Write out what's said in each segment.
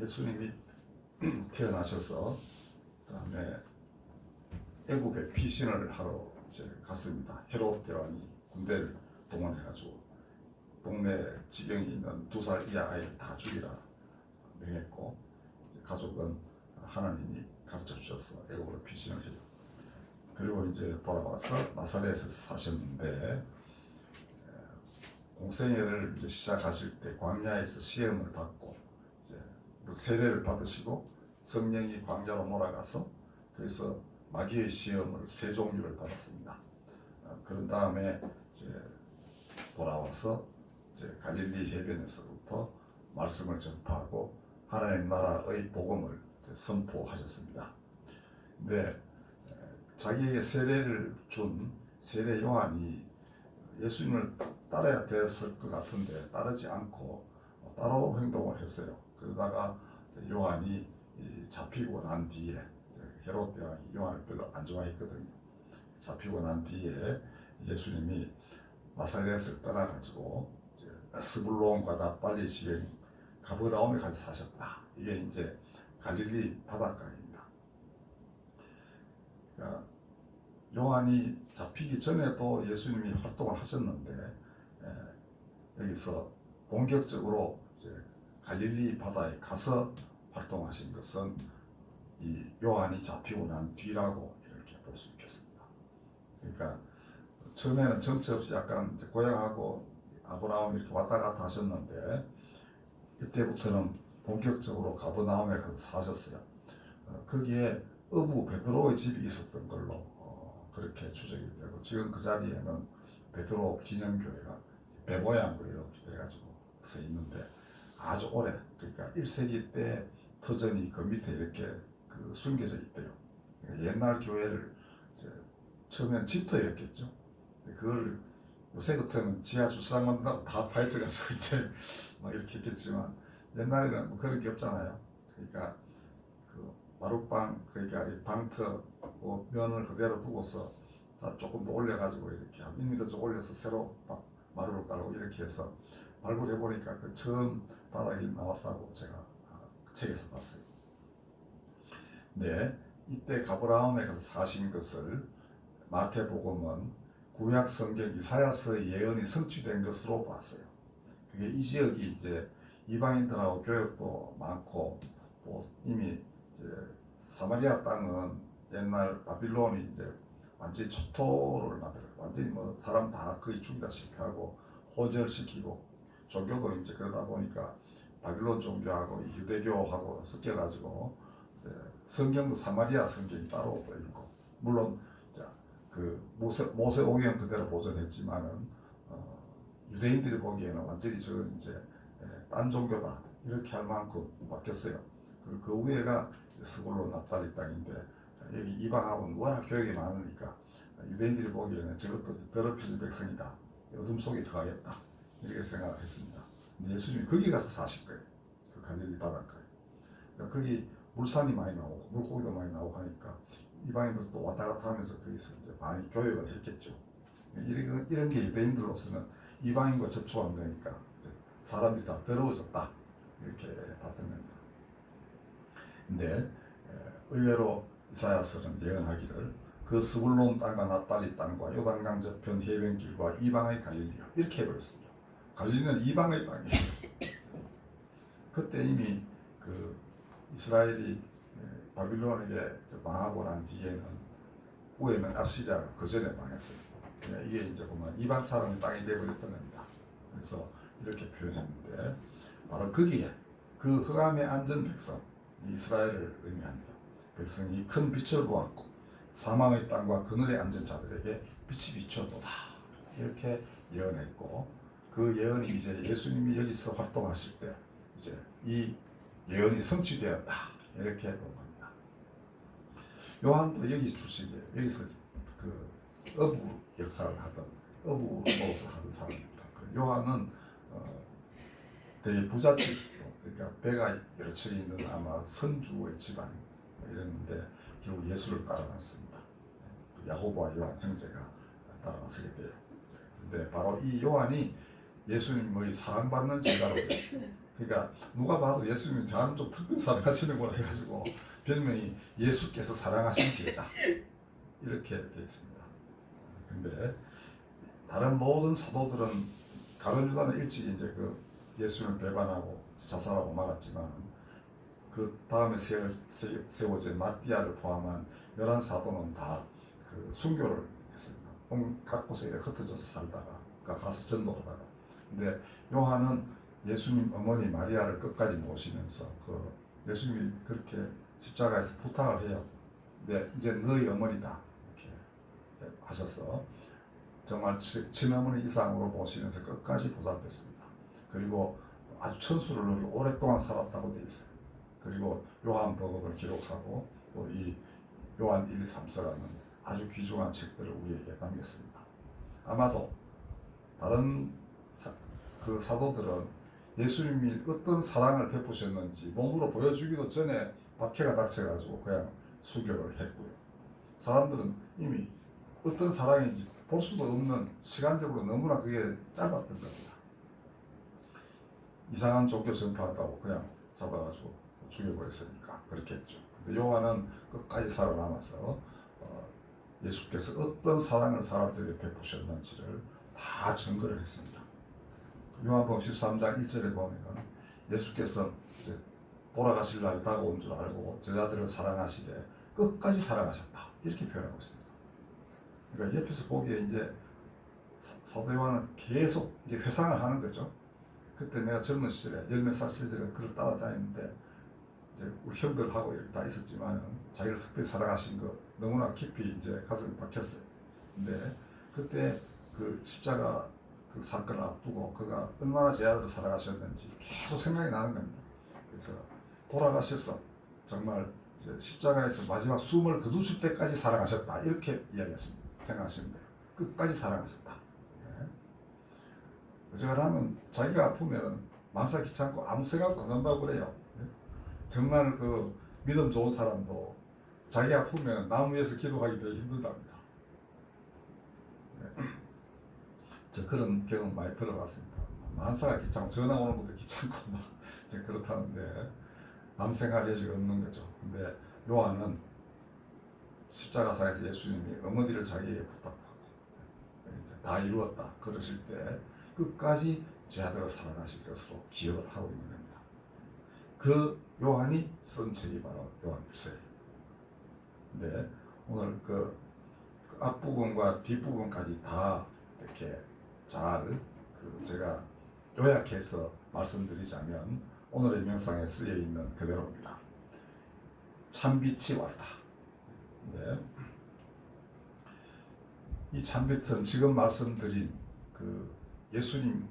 예수님이 태어나셔서 그다음에 애국의 피신을 하러 이제 갔습니다. 헤롯 대왕이 군대를 동원해가지고 동네 지경에 있는 두 살 이하 아이를 다 죽이라 명했고 가족은 하나님이 가르쳐 주셔서 애국으로 피신을 해요. 그리고 이제 돌아와서 나사렛에서 사셨는데 공생애를 이제 시작하실 때 광야에서 시험을 받고 세례를 받으시고 성령이 광야로 몰아가서 그래서 마귀의 시험을 세 종류를 받았습니다. 어, 그런 다음에 돌아와서 갈릴리 해변에서부터 말씀을 전파하고 하나님 나라의 복음을 선포하셨습니다. 근데 에, 자기에게 세례를 준 세례 요한이 예수님을 따라야 됐을 것 같은데 따르지 않고 따로 행동을 했어요. 그러다가 요한이 이 잡히고 난 뒤에 헤롯 대왕이 요한을 별로 안 좋아했거든요. 잡히고 난 뒤에 예수님이 나사렛을 떠나가지고 스불론과 나팔리 지경 가버나움에 가서 사셨다. 이게 이제 갈릴리 바닷가입니다. 그러니까 요한이 잡히기 전에도 예수님이 활동을 하셨는데 에, 여기서 본격적으로 갈릴리 바다에 가서 활동하신 것은 이 요한이 잡히고 난 뒤라고 이렇게 볼 수 있겠습니다. 그러니까 처음에는 정처 없이 약간 고향하고 아브라함 이렇게 왔다 갔다 하셨는데 이때부터는 본격적으로 가버나움에 가서 사셨어요. 어, 거기에 어부 베드로의 집이 있었던 걸로 어, 그렇게 추정이 되고 지금 그 자리에는 베드로 기념교회가 배 모양으로 이렇게 돼가지고 서 있는데 아주 오래 그러니까 1세기 때 터전이 그 밑에 이렇게 그 숨겨져 있대요. 그러니까 옛날 교회를 처음에는 집터였겠죠. 그걸 요새 같으면 지하 주차장 만든다고 다 파헤쳐가지고 이제 막 이렇게 했겠지만 옛날에는 뭐 그런 게 없잖아요. 그러니까 그 마룻방 그러니까 이 방터 그 면을 그대로 두고서 다 조금 더 올려가지고 이렇게 한 1m 좀 올려서 새로 막 마루를 깔고 이렇게 해서 발굴해 보니까 그 처음 바닥이 나왔다고 제가 아, 그 책에서 봤어요. 네, 이때 가브라움에 가서 사신 것을 마태복음은 구약 성경 이사야서의 예언이 성취된 것으로 봤어요. 그게 이 지역이 이제 이방인들하고 교역도 많고 또 이미 이제 사마리아 땅은 옛날 바빌론이 이제 완전히 초토를 만들어 완전히 뭐 사람 다 거의 죽이다 시피 하고 호절시키고 종교도 이제 그러다 보니까 바빌론 종교하고 이 유대교하고 섞여가지고 성경도 사마리아 성경이 따로 또 있고 물론 자, 그 모세 모세 오경 그대로 보존했지만은 어, 유대인들이 보기에는 완전히 저건 이제 예, 딴 종교다 이렇게 할 만큼 바뀌었어요. 그리고 그 위에가 스불론 나팔리 땅인데 여기 이방하고는 워낙 교육이 많으니까 유대인들이 보기에는 저것도 더럽혀진 백성이다. 어둠 속에 들어가겠다. 이렇게 생각을 했습니다. 근데 예수님이 거기 가서 사실 거예요. 그 갈릴리 바닷가에. 그러니까 거기 물산이 많이 나오고 물고기도 많이 나오고 하니까 이방인들도 왔다 갔다 하면서 거기서 이제 많이 교육을 했겠죠. 이런, 이런 게 유대인들로서는 이방인과 접촉한 거니까 사람들이 다 더러워졌다. 이렇게 봤던 겁니다. 근데 에, 의외로 이사야서는 예언하기를 그 스불론 땅과 나탈리 땅과 요단강 저편 해변길과 이방의 갈릴리요 이렇게 해버렸습니다. 갈릴리는 이방의 땅이에요. 그때 이미 그 이스라엘이 에, 바빌론에게 망하고 난 뒤에는 후에는 압시리아가 그 전에 망했어요. 이게 이제 보면 이방 사람의 땅이 되어버렸던 겁니다. 그래서 이렇게 표현했는데 바로 거기에 그 흑암에 앉은 백성 이스라엘을 의미합니다. 백성이 큰 빛을 보았고 사망의 땅과 그늘에 앉은 자들에게 빛이 비춰도다 이렇게 예언했고 그 예언이 이제 예수님이 여기서 활동하실 때 이제 이 예언이 성취되었다 이렇게 본 겁니다. 요한도 여기 출신이에요. 여기서 그 어부 역할을 하던 어부 노릇을 하던 사람입니다. 그 요한은 어, 되게 부잣집 그러니까 배가 여러 척 있는 아마 선주의 집안 뭐 이랬는데 결국 예수를 따라갔습니다. 그 야고보와 요한 형제가 따라가게 돼요. 근데 바로 이 요한이 예수님의 사랑받는 제자로 됐어요. 그러니까 누가 봐도 예수님이 저는 좀 특별히 사랑하시는구나 해가지고 별명이 예수께서 사랑하신 제자 이렇게 되어 있습니다. 근데 다른 모든 사도들은 가룟 유다는 일찍 이제 그 예수님을 배반하고 자살하고 말았지만 그 다음에 세워, 세- 세워진 마띠아를 포함한 열한 사도는 다 그 순교를 했습니다. 온 각 곳에 흩어져서 살다가 가서 전도하다가 근데 요한은 예수님 어머니 마리아를 끝까지 모시면서 그 예수님이 그렇게 십자가에서 부탁을 해요. 네, 이제 너희 어머니다 이렇게 하셔서 정말 치- 친어머니 이상으로 모시면서 끝까지 보살폈습니다. 그리고 아주 천수를 누리고 오랫동안 살았다고 돼 있어요. 그리고 요한 복음을 기록하고 또 이 요한 1, 2, 3서라는 아주 귀중한 책들을 우리에게 남겼습니다. 아마도 다른 사, 그 사도들은 예수님이 어떤 사랑을 베푸셨는지 몸으로 보여주기도 전에 박해가 닥쳐가지고 그냥 수교를 했고요. 사람들은 이미 어떤 사랑인지 볼 수도 없는 시간적으로 너무나 그게 짧았던 겁니다. 이상한 종교 전파한다고 그냥 잡아가지고 죽여버렸으니까 그렇게 했죠. 근데 요한은 끝까지 살아남아서 어, 예수께서 어떤 사랑을 사람들에게 베푸셨는지를 다 증거를 했습니다. 요한복음 13장 1절에 보면 예수께서 돌아가실 날이 다가온 줄 알고 제자들을 사랑하시되 끝까지 사랑하셨다 이렇게 표현하고 있습니다. 그러니까 옆에서 보기에 이제 사- 사도 요한은 계속 이제 회상을 하는 거죠. 그때 내가 젊은 시절에 열몇 살 시절에 그를 따라다녔는데 이제 우리 형들하고 이렇게 다 있었지만은 자기를 특별히 사랑하신 거 너무나 깊이 이제 가슴에 박혔어요. 근데 그때 그 십자가 그 사건을 앞두고 그가 얼마나 제자들을 사랑하셨는지 계속 생각이 나는 겁니다. 그래서 돌아가셔서 정말 십자가에서 마지막 숨을 거두실 때까지 사랑하셨다 이렇게 이야기하십니다. 돼요. 끝까지 사랑하셨다. 예. 어쩌라면 자기가 아프면은 만사 귀찮고 아무 생각도 안 한다고 그래요. 예. 정말 그 믿음 좋은 사람도 자기 아프면 나무 위에서 기도하기 되게 힘들답니다. 예. 저 그런 경험 많이 들어봤습니다. 만사가 귀찮고 전화 오는 것도 귀찮고 막 그렇다는데 남 생각할 여지가 없는 거죠. 근데 요한은 십자가상에서 예수님이 어머니를 자기에게 부탁하고 다 이루었다 그러실 때 끝까지 제자들을 사랑하실 것으로 기억을 하고 있는 겁니다. 그 요한이 쓴 책이 바로 요한일서예요. 오늘 그, 그 앞부분과 뒷부분까지 다 이렇게 잘 그 제가 요약해서 말씀드리자면 오늘의 명상에 쓰여 있는 그대로입니다. 참빛이 왔다. 네. 이 참빛은 지금 말씀드린 그 예수님을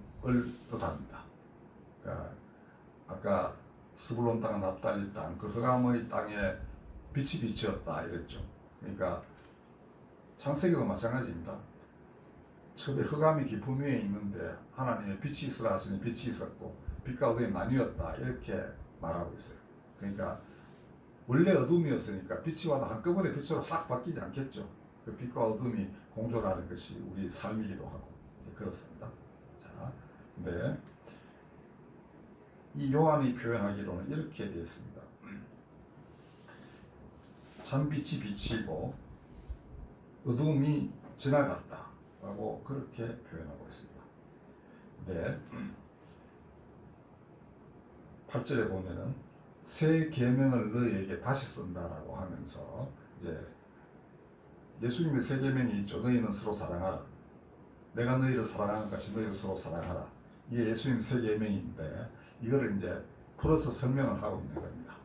뜻합니다. 그러니까 아까 스불론 땅, 납달리 땅, 그 흑암의 땅에 빛이 비치었다 이랬죠. 그러니까 창세기도 마찬가지입니다. 처음에 흑암이 깊음 위에 있는데 하나님의 빛이 있으라 하시니 빛이 있었고 빛과 어둠이 나뉘었다 이렇게 말하고 있어요. 그러니까 원래 어둠이었으니까 빛이 와도 한꺼번에 빛으로 싹 바뀌지 않겠죠. 그 빛과 어둠이 공존하는 것이 우리 삶이기도 하고 이제 그렇습니다. 자, 네. 이 요한이 표현하기로는 이렇게 되어 있습니다. 참빛이 비치고 어둠이 지나갔다. 라고 그렇게 표현하고 있습니다. 네. 8절에 보면은 새 계명을 너희에게 다시 쓴다라고 하면서 이제 예수님의 새 계명이 있죠. 너희는 서로 사랑하라. 내가 너희를 사랑하는 것 같이 너희를 서로 사랑하라. 이게 예수님 새 계명인데 이거를 이제 풀어서 설명을 하고 있는 겁니다.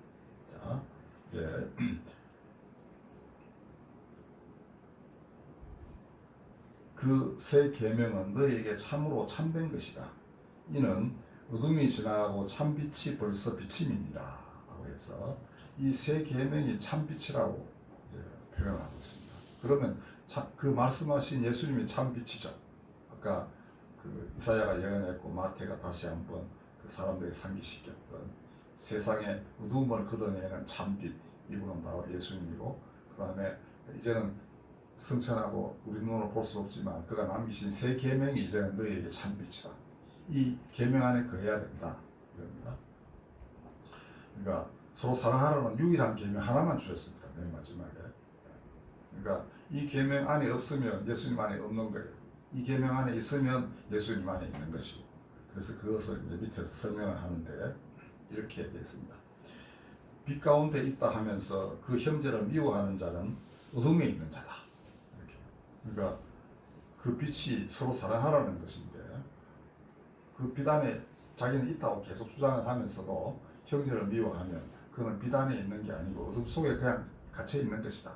자, 이제 그새 계명은 너희에게 참으로 참된 것이다. 이는 어둠이 지나가고 참빛이 벌써 비침이니라 라고 해서 이새 계명이 참빛이라고 표현하고 있습니다. 그러면 참, 그 말씀하신 예수님이 참빛이죠. 아까 그 이사야가 예언했고 마태가 다시 한번 그 사람들에게 상기시켰던 세상의 어둠을 걷어내는 참빛 이분은 바로 예수님이고 그 다음에 이제는 성천하고 우리 눈으로 볼 수 없지만 그가 남기신 새 계명이 이제는 너희에게 참빛이다. 이 계명 안에 거해야 된다. 이겁니다. 그러니까 서로 사랑하라는 유일한 계명 하나만 주셨습니다. 맨 마지막에. 그러니까 이 계명 안에 없으면 예수님 안에 없는 거예요. 이 계명 안에 있으면 예수님 안에 있는 것이고. 그래서 그것을 이제 밑에서 설명을 하는데 이렇게 되어 있습니다. 빛 가운데 있다 하면서 그 형제를 미워하는 자는 어둠에 있는 자다. 그러니까 그 빛이 서로 사랑하라는 것인데 그빛 안에 자기는 있다고 계속 주장을 하면서도 형제를 미워하면 그는 빛 안에 있는 게 아니고 어둠 속에 그냥 갇혀 있는 것이다.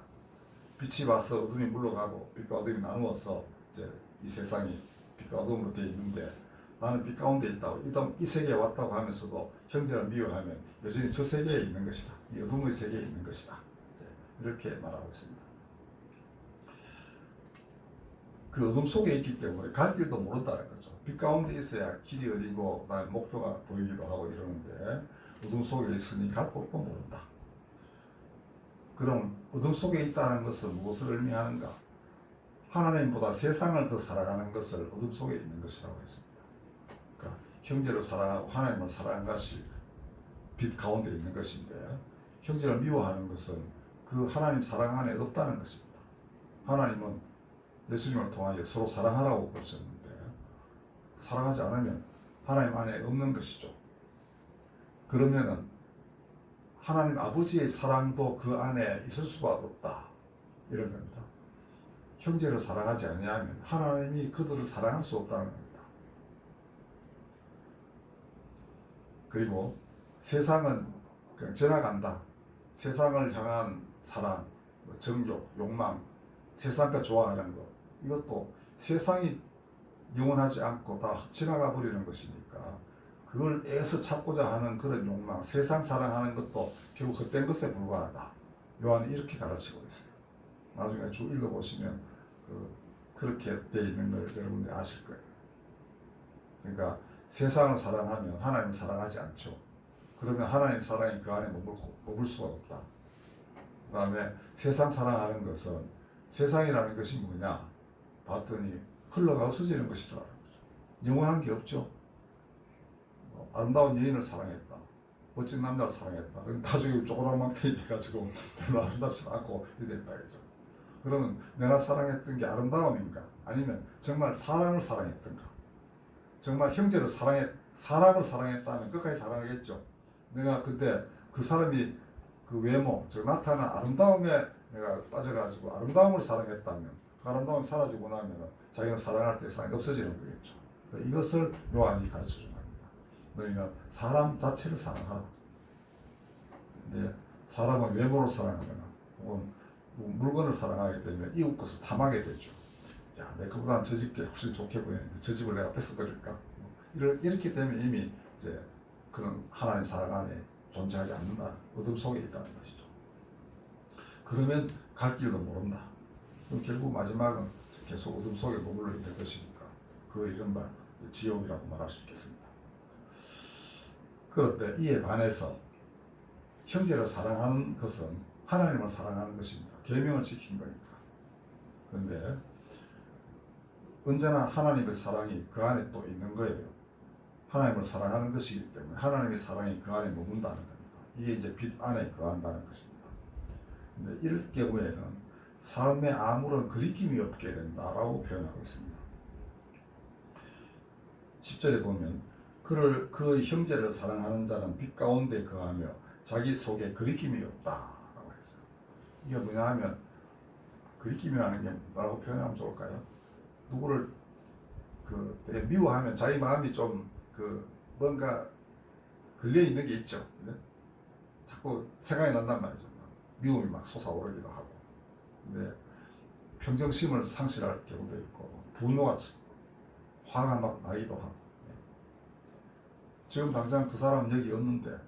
빛이 와서 어둠이 물러가고 빛과 어둠이 나누어서 이제 이 세상이 빛과 어둠으로 되어 있는데 나는 빛 가운데 있다고 이, 이 세계에 왔다고 하면서도 형제를 미워하면 여전히 저 세계에 있는 것이다. 이 어둠의 세계에 있는 것이다. 이렇게 말하고 있습니다. 그 어둠 속에 있기 때문에 갈 길도 모른다는 거죠. 빛 가운데 있어야 길이 어디고 그다음에 목표가 보이기도 하고 이러는데 어둠 속에 있으니 갈 곳도 모른다. 그럼 어둠 속에 있다는 것은 무엇을 의미하는가? 하나님보다 세상을 더 사랑하는 것을 어둠 속에 있는 것이라고 했습니다. 그러니까 형제를 사랑하고 하나님을 사랑하는 것이 빛 가운데 있는 것인데 형제를 미워하는 것은 그 하나님 사랑 안에 없다는 것입니다. 하나님은 예수님을 통하여 서로 사랑하라고 그러셨는데 사랑하지 않으면 하나님 안에 없는 것이죠. 그러면은 하나님 아버지의 사랑도 그 안에 있을 수가 없다 이런 겁니다. 형제를 사랑하지 아니하면 하나님이 그들을 사랑할 수 없다는 겁니다. 그리고 세상은 그냥 지나간다. 세상을 향한 사랑, 뭐 정욕, 욕망, 세상과 좋아하는 것 이것도 세상이 영원하지 않고 다 지나가 버리는 것이니까 그걸 애써 찾고자 하는 그런 욕망, 세상 사랑하는 것도 결국 헛된 것에 불과하다. 요한이 이렇게 가르치고 있어요. 나중에 쭉 읽어보시면 그, 되어 있는 걸 여러분들이 아실 거예요. 그러니까 세상을 사랑하면 하나님을 사랑하지 않죠. 그러면 하나님 사랑이 그 안에 머물, 머물 수가 없다. 그 다음에 세상 사랑하는 것은 세상이라는 것이 뭐냐? 봤더니 흘러가 없어지는 것이라는 거죠. 영원한 게 없죠. 뭐 아름다운 여인을 사랑했다. 멋진 남자를 사랑했다. 그럼 나중에 쪼그라만게 돼가지고 별로 아름답지도 않고 이랬다 이죠. 그러면 내가 사랑했던 게 아름다움인가? 아니면 정말 사랑을 사랑했던가? 정말 형제를 사랑했, 사람을 사랑했다면 끝까지 사랑하겠죠. 내가 그때 그 사람이 그 외모, 즉 나타난 아름다움에 내가 빠져가지고 아름다움을 사랑했다면 그 아름다움이 사라지고 나면 자기가 사랑할 대상이 없어지는 거겠죠. 그러니까 이것을 요한이 가르쳐 준 겁니다. 너희는 사람 자체를 사랑하라. 근데 사람은 외모를 사랑하거나 혹은 물건을 사랑하게 되면 이웃 것을 탐하게 되죠. 야, 내 그보다 저 집게 훨씬 좋게 보이는데 저 집을 내가 뺏어버릴까? 뭐 이렇- 이렇게 되면 이미 이제 그런 하나님 사랑 안에 존재하지 않는다는 어둠 속에 있다는 것이죠. 그러면 갈 길도 모른다. 그럼 결국 마지막은 계속 어둠 속에 머물러 있는 것이니까 그걸 이른바 지옥이라고 말할 수 있겠습니다. 때 이에 반해서 형제를 사랑하는 것은 하나님을 사랑하는 것입니다. 계명을 지킨 거니까. 그런데 언제나 하나님의 사랑이 그 안에 또 있는 거예요. 하나님을 사랑하는 것이기 때문에 하나님의 사랑이 그 안에 머문다는 겁니다. 이게 이제 빛 안에 거한다는 것입니다. 근데 이럴 경우에는 삶에 아무런 그리낌이 없게 된다라고 표현하고 있습니다. 10절에 보면 그를 그 형제를 사랑하는 자는 빛 가운데 거하며 자기 속에 그리낌이 없다라고 했어요. 이게 뭐냐 하면 그리낌이라는 게 뭐라고 표현하면 좋을까요? 누구를 그 미워하면 자기 마음이 좀 그 뭔가 걸려 있는 게 있죠. 네? 자꾸 생각이 난단 말이죠. 막 미움이 막 솟아오르기도 하고. 근데 평정심을 상실할 경우도 있고 분노가 화가 막 나기도 하고. 네. 지금 당장 그 사람 여기 없는데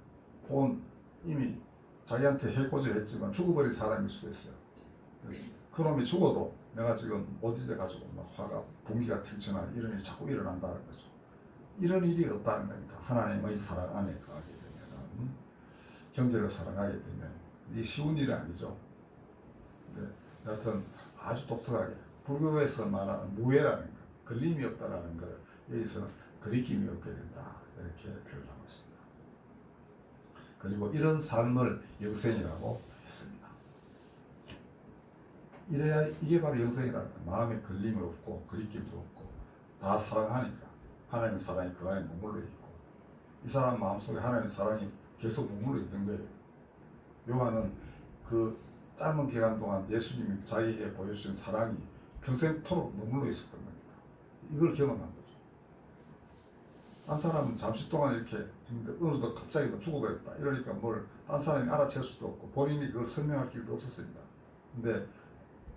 본 이미 자기한테 해코지를 했지만 죽어버린 사람일 수도 있어요. 네. 그놈이 죽어도 내가 지금 못 잊어가지고 막 화가 분기가 탱천하는 이런 일이 자꾸 일어난다는 거죠. 이런 일이 없다는 겁니다. 하나님의 사랑 안에 거하게 되면 형제를 사랑하게 되면 이 쉬운 일이 아니죠. 네, 여하튼 아주 독특하게 불교에서 말하는 무해라는 것, 걸림이 없다라는 것을 여기서는 그리낌이 없게 된다 이렇게 표현하고 있습니다. 그리고 이런 삶을 영생이라고 했습니다. 이래야 이게 바로 영생이다. 마음에 걸림이 없고 그리낌도 없고 다 사랑하니까 하나님의 사랑이 그 안에 머물러 있고 이 사람 마음속에 하나님의 사랑이 계속 머물러 있는 거예요. 요한은 그 짧은 기간 동안 예수님이 자기에게 보여주신 사랑이 평생토록 머물러 있었던 겁니다. 이걸 경험한 거죠. 한 사람은 잠시 동안 이렇게 했는데 어느덧 갑자기 뭐 죽어버렸다. 이러니까 뭘 한 사람이 알아챌 수도 없고 본인이 그걸 설명할 길도 없었습니다. 근데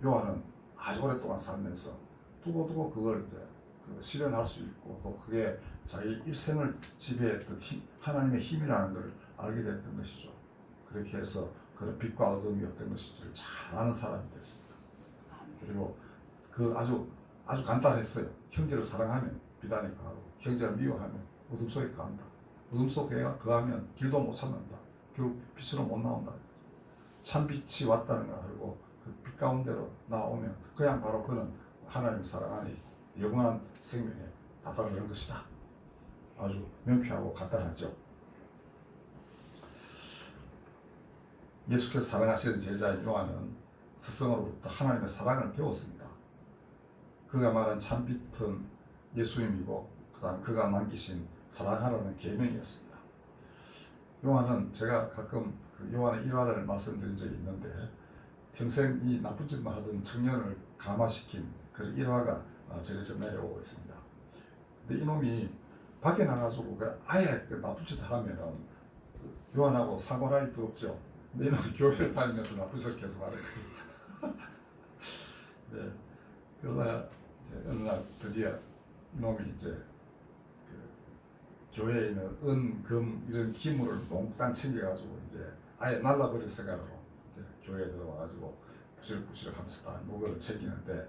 요한은 아주 오랫동안 살면서 두고두고 그걸 이제 그 실현할 수 있고 또 그게 자기 일생을 지배했던 힘, 하나님의 힘이라는 걸 알게 됐던 것이죠. 그렇게 해서 그런 빛과 어둠이 어떤 것인지를 잘 아는 사람이 됐습니다. 그리고 그 아주 아주 간단했어요. 형제를 사랑하면 비단에 가고 형제를 미워하면 어둠 속에 가한다. 어둠 속에 거하면 길도 못 찾는다. 결국 빛으로 못 나온다. 참 빛이 왔다는 걸 알고 그 빛 가운데로 나오면 그냥 바로 그는 하나님 사랑 안에 영원한 생명에 다다르는 것이다. 아주 명쾌하고 간단하죠. 예수께서 사랑하시는 제자인 요한은 스승으로부터 하나님의 사랑을 배웠습니다. 그가 말한 참빛은 예수님이고 그다음 그가 남기신 사랑하라는 계명이었습니다. 요한은 제가 가끔 그 요한의 일화를 말씀드린 적이 있는데 평생 이 나쁜 짓만 하던 청년을 감화시킨 그 일화가 어, 저를 좀 내려오고 있습니다. 근데 이놈이 밖에 나가지고 그 아예 그 나쁜 짓 하면은 그 요한하고 사고할 일도 없죠. 이놈이 교회를 다니면서 나쁜 짓을 계속 하는 거예요. 네. 그러다가 이제 어느 날 드디어 이놈이 이제 그 교회에 있는 은, 금 이런 기물을 몽땅 챙겨가지고 이제 아예 날라버릴 생각으로 이제 교회에 들어와가지고 부실부실 하면서 다 무거를 챙기는데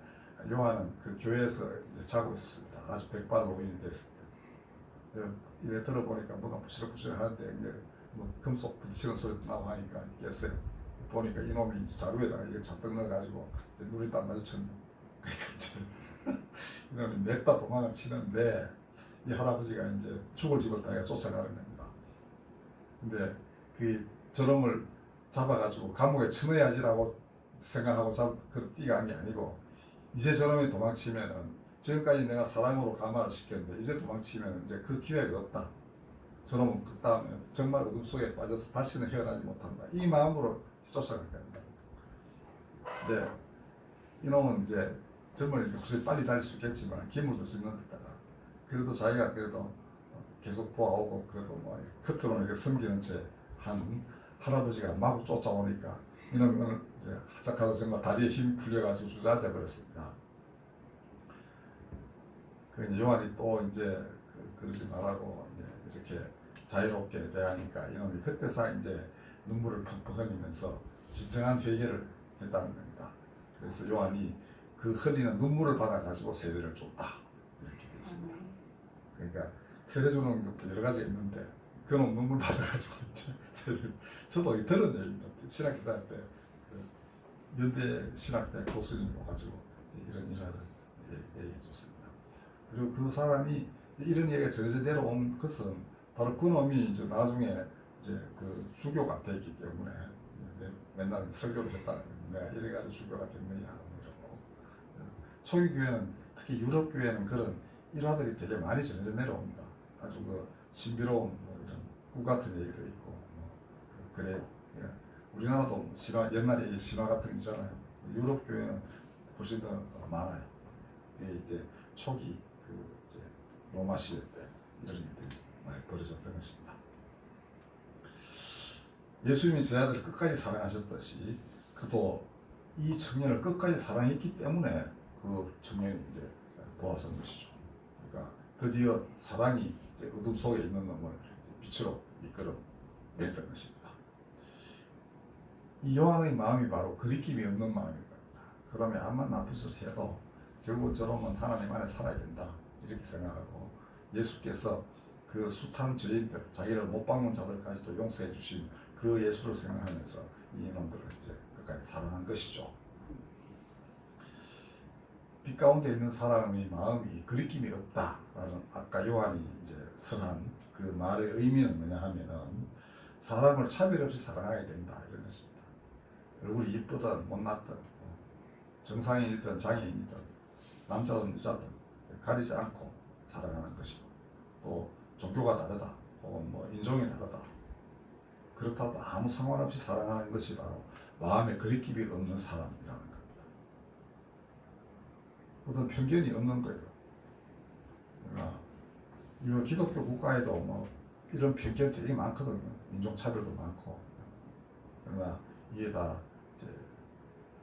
요한은 그 교회에서 이제 자고 있었습니다. 아주 백발 노인이 됐을 때. 이래 들어보니까 뭐가 부실부실 하는데 뭐 금속 부딪히는 소리도 나고 하니까 깼어요. 보니까 이놈이 이제 자루에다가 이걸 잔뜩 넣어가지고 눈이 딱 마주쳤네. 그러니까 이제 이놈이 냈다 도망을 치는데 이 할아버지가 이제 죽을 집을 따가 쫓아가는 겁니다. 근데 그 저놈을 잡아가지고 감옥에 쳐넣어야지라고 생각하고 잡, 그 뛰어간 게 아니고 이제 저놈이 도망치면은 지금까지 내가 사랑으로 감화를 시켰는데 이제 도망치면 이제 그 기회가 없다. 저놈은 그 다음에 정말 어둠 속에 빠져서 다시는 헤어나지 못한다. 이 마음으로 쫓아갈 겁니다. 네. 이놈은 이제 정말 혹시 빨리 달릴 수 있겠지만 기물도 짓는 데다가 그래도 자기가 그래도 계속 보아오고 그래도 뭐 겉으로는 이렇게 섬기는 채 한 할아버지가 마구 쫓아오니까 이놈이 오늘 이제 하짝하다 정말 다리에 힘이 풀려가지고 주저앉아 버렸습니다. 그 요한이 또 이제 그, 그러지 말라고 이제 이렇게 자유롭게 대하니까 이놈이 그때서 이제 눈물을 펑펑 흘리면서 진정한 회개를 했다는 겁니다. 그래서 요한이 그 흘리는 눈물을 받아가지고 세례를 줬다 이렇게 돼 있습니다. 그러니까 세례 주는 것도 여러 가지 있는데 그놈 눈물 받아가지고 이제 세례 저도 이 들은 얘기입니다. 신학교 다닐 때그 연대 신학대 교수님이 와가지고 이런 예- 얘기해 줬습니다. 그리고 그 사람이 이런 얘기가 전해져 내려온 것은 바로 그 놈이 이제 나중에 이제 그 주교가 됐기 때문에 내- 맨날 설교를 했다는. 내가 이래가지고 주교가 됐느냐 뭐 이러고 초기 교회는 특히 유럽 교회는 그런 일화들이 되게 많이 전해져 내려옵니다. 아주 그 신비로운 뭐 이런 구 같은 얘기도 있고 뭐 그- 그래요. 예. 우리나라도 신화 옛날에 이 신화 같은 거 있잖아요. 유럽 교회는 훨씬 더 많아요. 이게 이제 초기 그 이제 로마 시대 때 이런 많이 벌어졌던 것입니다. 예수님이 제자들을 끝까지 사랑하셨듯이 그도 이 청년을 끝까지 사랑했기 때문에 그 청년이 이제 돌아선 것이죠. 그러니까 드디어 사랑이 어둠 속에 있는 놈을 빛으로 이끌어 냈던 것입니다. 이 요한의 마음이 바로 그리낌이 없는 마음인 겁니다. 그러면 아무리 나쁜 짓을 해도 결국 저놈은 하나님 안에 살아야 된다 이렇게 생각하고 예수께서 그 숱한 죄인들 자기를 못 박는 자들까지도 용서해 주신 그 예수를 생각하면서 이놈들을 이제 끝까지 사랑한 것이죠. 빛 가운데 있는 사람의 마음이 그리낌이 없다라는 아까 요한이 이제 선한 그 말의 의미는 뭐냐 하면은 사람을 차별 없이 사랑하게 된다 이런 것입니다. 얼굴이 이쁘든 못났든 어, 정상인이든 장애인이든 남자든 여자든 가리지 않고 살아가는 것이고 또 종교가 다르다 혹은 뭐 인종이 다르다 그렇다고 아무 상관없이 사랑하는 것이 바로 마음에 거리낌이 없는 사람이라는 겁니다. 어떤 편견이 없는 거예요. 그러니까 이거 기독교 국가에도 뭐 이런 편견 되게 많거든요. 인종차별도 많고. 그러나 이게 다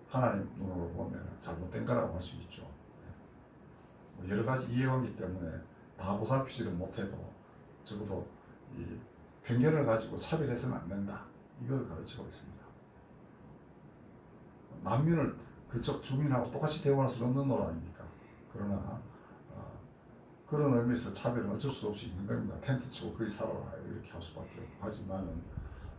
하나님 눈으로 보면 잘못된 거라고 할 수 있죠. 뭐 여러 가지 이해관계 때문에 다 보살피지를 못해도 적어도 이 편견을 가지고 차별해서는 안 된다. 이걸 가르치고 있습니다. 난민을 그쪽 주민하고 똑같이 대우할 수는 없는 노라 아닙니까? 그러나 어, 그런 의미에서 차별은 어쩔 수 없이 있는 겁니다. 텐트 치고 거기 살아라 이렇게 할 수밖에 없고 하지만은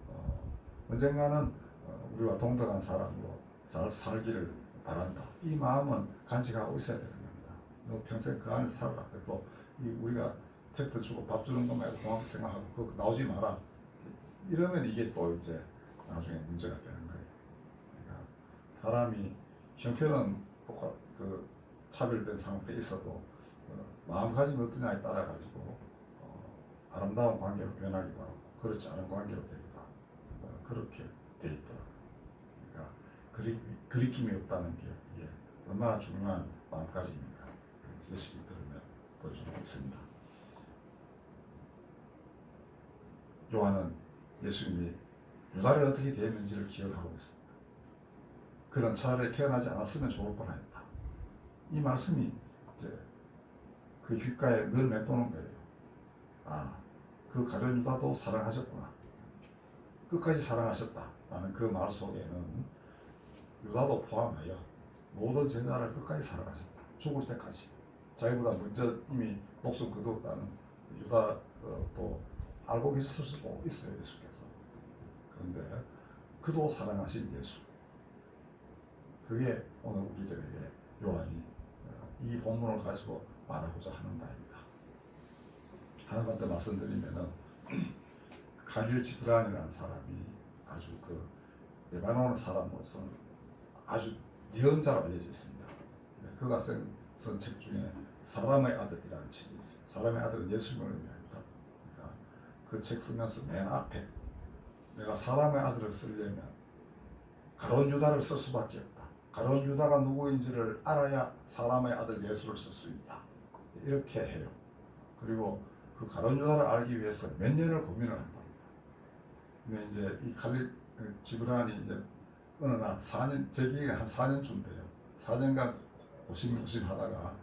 어, 언젠가는 어, 우리와 동등한 사람으로 잘 살기를 바란다. 이 마음은 간직하고 있어야 되는 겁니다. 너 평생 그 안에 살아라. 또이 우리가 텐트 주고 밥 주는 것만 해도 고맙게 생각하고 그거 나오지 마라. 이러면 이게 또 이제 나중에 문제가 되는 거예요. 그러니까 사람이 형편은 똑같 그 차별된 상태에 있어도 어, 마음가짐이 어떠냐에 따라 가지고 어, 아름다운 관계로 변하기도 하고 그렇지 않은 관계로 되기도 하고 어, 그렇게 돼 있더라고요. 그러니까 그리, 그리낌이 없다는 게 이게 얼마나 중요한 마음가짐입니까? 예식이 들으면 보여주고 있습니다. 요한은 예수님이 유다를 어떻게 대했는지를 기억하고 있습니다. 그런 차라리 태어나지 않았으면 좋을 뻔했다. 이 말씀이 이제 그 귓가에 늘 맴도는 거예요. 아, 그 가련 유다도 사랑하셨구나. 끝까지 사랑하셨다 라는 그 말 속에는 유다도 포함하여 모든 제자를 끝까지 사랑하셨다. 죽을 때까지. 자기보다 먼저 이미 목숨 거두었다는 유다도 알고 계셨을 수도 있어요, 예수께서. 그런데 그도 사랑하신 예수. 그게 오늘 우리들에게 요한이 어, 이 본문을 가지고 말하고자 하는 바입니다. 하나만 더 말씀드리면은 카릴 지브란이라는 사람이 아주 그 레바논 사람으로서는 아주 예언자로 알려져 있습니다. 네, 그가 쓴책 중에 사람의 아들이라는 책이 있어요. 사람의 아들은 예수님을 의미합니다. 그 책 쓰면서 맨 앞에 내가 사람의 아들을 쓰려면 가론 유다를 쓸 수밖에 없다. 가론 유다가 누구인지를 알아야 사람의 아들 예수를 쓸 수 있다. 이렇게 해요. 그리고 그 가론 유다를 알기 위해서 몇 년을 고민을 한답니다. 근데 이제 이 칼리 지브란이 이제 어느 날 4년 제 기억에 한 4년쯤 돼요. 4년간 고심고심 하다가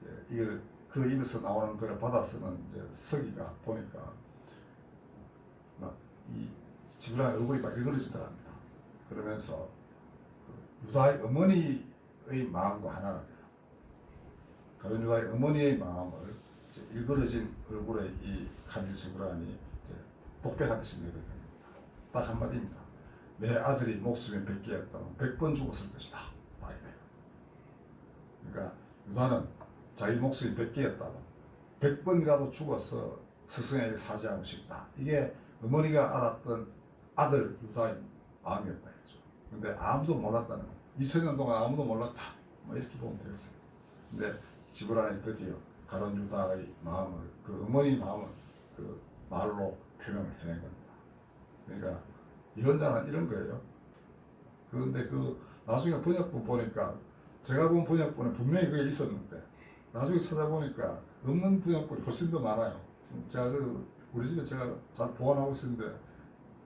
이제 이걸 그 입에서 나오는 글을 받아서는 이제 서기가 보니까 막 이 지브란 얼굴이 막 일그러지더랍니다. 그러면서 그 유다의 어머니의 마음과 하나가 돼요. 가론 유다의 어머니의 마음을 일그러진 얼굴에 이 카밀 지브란이 독백하듯이 내뱉는 겁니다. 딱 한마디입니다. 내 아들이 목숨이 백 개였다면 백번 죽었을 것이다. 다 이래요. 그러니까 유다는 자기 목숨이 백 개였다면 백 번이라도 죽어서 스승에게 사죄하고 싶다. 이게 어머니가 알았던 아들 유다의 마음이었다 해죠. 근데 아무도 몰랐다는 거. 2000년 동안 아무도 몰랐다. 뭐 이렇게 보면 되겠어요. 근데 지브란이 드디어 가론 유다의 마음을 그 어머니 마음을 그 말로 표현을 해낸 겁니다. 그러니까 예언자는 이런 거예요. 그런데 그 나중에 번역본 보니까 제가 본 번역본에 분명히 그게 있었는데 나중에 찾아보니까 없는 번역본이 훨씬 더 많아요. 제가 그 우리 집에 제가 잘 보관하고 있었는데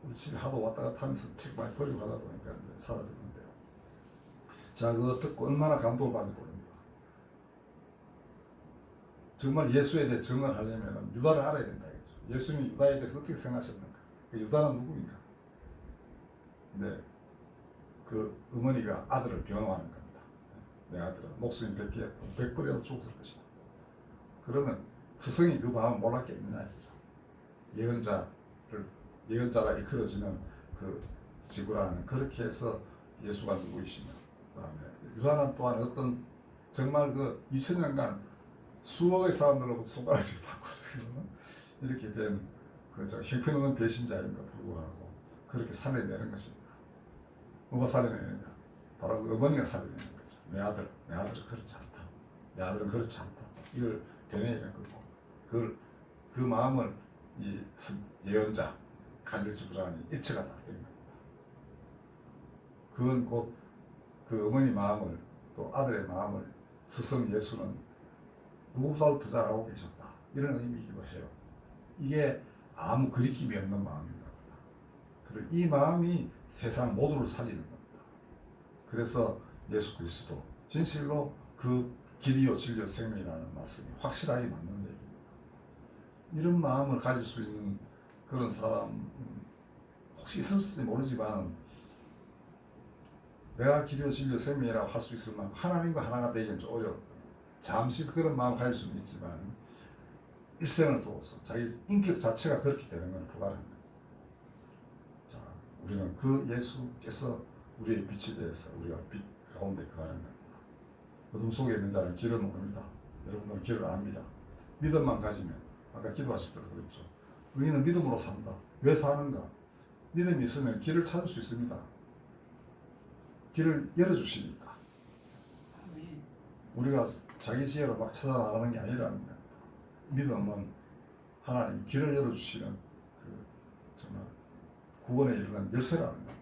우리 집에 하도 왔다 갔다 하면서 책 많이 버리고 가다 보니까 사라졌는데요. 제가 그거 듣고 얼마나 감동을 받는지 모릅니다. 정말 예수에 대해 증언하려면 유다를 알아야 된다. 예수님이 유다에 대해서 어떻게 생각하셨는가? 그 유다는 누구입니까? 근데 그 어머니가 아들을 변호하는 겁니다. 내 아들은 목숨이 백개 백벌이라도 죽었을 것이다. 그러면 스승이 그 마음 몰랐겠느냐. 예언자를 예언자라 이끌어지는 그 지구라는 그렇게 해서 예수가 누구이시며 그다음에 유다는 또한 어떤 정말 그 2000년간 수억의 사람들로부터 손가락질 받고 이렇게 된그 그저 형편없는 배신자임에도 불구하고 그렇게 살려내는 것입니다. 누가 살려내느냐? 바로 그 어머니가 살려내는 거죠. 내 아들, 내 아들은 그렇지 않다. 내 아들은 그렇지 않다. 이걸 되뇌이는 거고, 그걸 그 마음을 이 선- 예언자 간질 지브라니 일체가 다된 겁니다. 그건 곧 그 어머니 마음을 또 아들의 마음을 스승 예수는 누구보다도 더 잘하고 계셨다. 이런 의미이기도 해요. 이게 아무 그리낌이 없는 마음인가 보다. 그리고 이 마음이 세상 모두를 살리는 겁니다. 그래서 예수 그리스도 진실로 그 길이요 진리요 생명이라는 말씀이 확실하게 맞는. 이런 마음을 가질 수 있는 그런 사람 음, 혹시 있을지 모르지만 내가 길이요 진리요 생명이라고 할 수 있을 만큼 하나님과 하나가 되기는 좀 어려워. 잠시 그런 마음 가질 수는 있지만 일생을 두어서 자기 인격 자체가 그렇게 되는 건 불가능합니다. 자, 우리는 그 예수께서 우리의 빛이 되어서 우리가 빛 가운데 거하는 겁니다. 어둠 속에 있는 자는 길을 모릅니다. 여러분들은 길을 압니다. 믿음만 가지면 아까 기도하실 때도 그랬죠. 의인은 믿음으로 산다. 왜 사는가? 믿음이 있으면 길을 찾을 수 있습니다. 길을 열어주시니까. 우리가 자기 지혜로 막 찾아나가는 게 아니라는 겁니다. 믿음은 하나님이 길을 열어주시는 그 정말 구원에 이르는 열쇠라는 겁니다.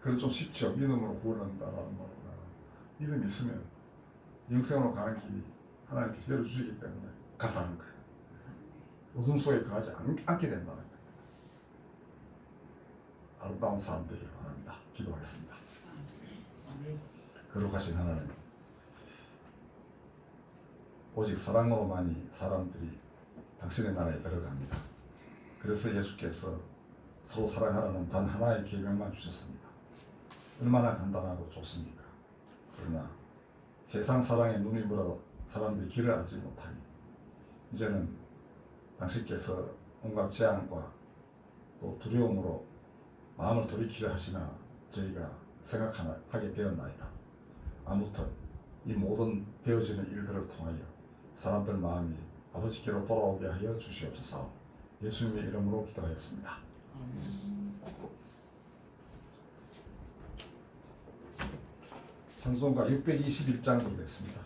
그래서 좀 쉽죠. 믿음으로 구원한다라는 말보다 믿음이 있으면 영생으로 가는 길이 하나님께서 열어주시기 때문에 가다는 거예요. 거하지 않, 않게 된다는 거예요. 아름다운 삶 되길 바랍니다. 기도하겠습니다. 거룩하신 하나님 오직 사랑으로만이 사람들이 당신의 나라에 들어갑니다. 그래서 예수께서 서로 사랑하라는 단 하나의 계명만 주셨습니다. 얼마나 간단하고 좋습니까? 그러나 세상 사랑에 눈이 멀어 사람들이 길을 알지 못하니 이제는 당신께서 온갖 재앙과 또 두려움으로 마음을 돌이키려 하시나 저희가 생각하나 하게 되었나이다. 아무튼 이 모든 되어지는 일들을 통하여 사람들 마음이 아버지께로 돌아오게 하여 주시옵소서. 예수님의 이름으로 기도하였습니다. 찬송가 621장 부르겠습니다.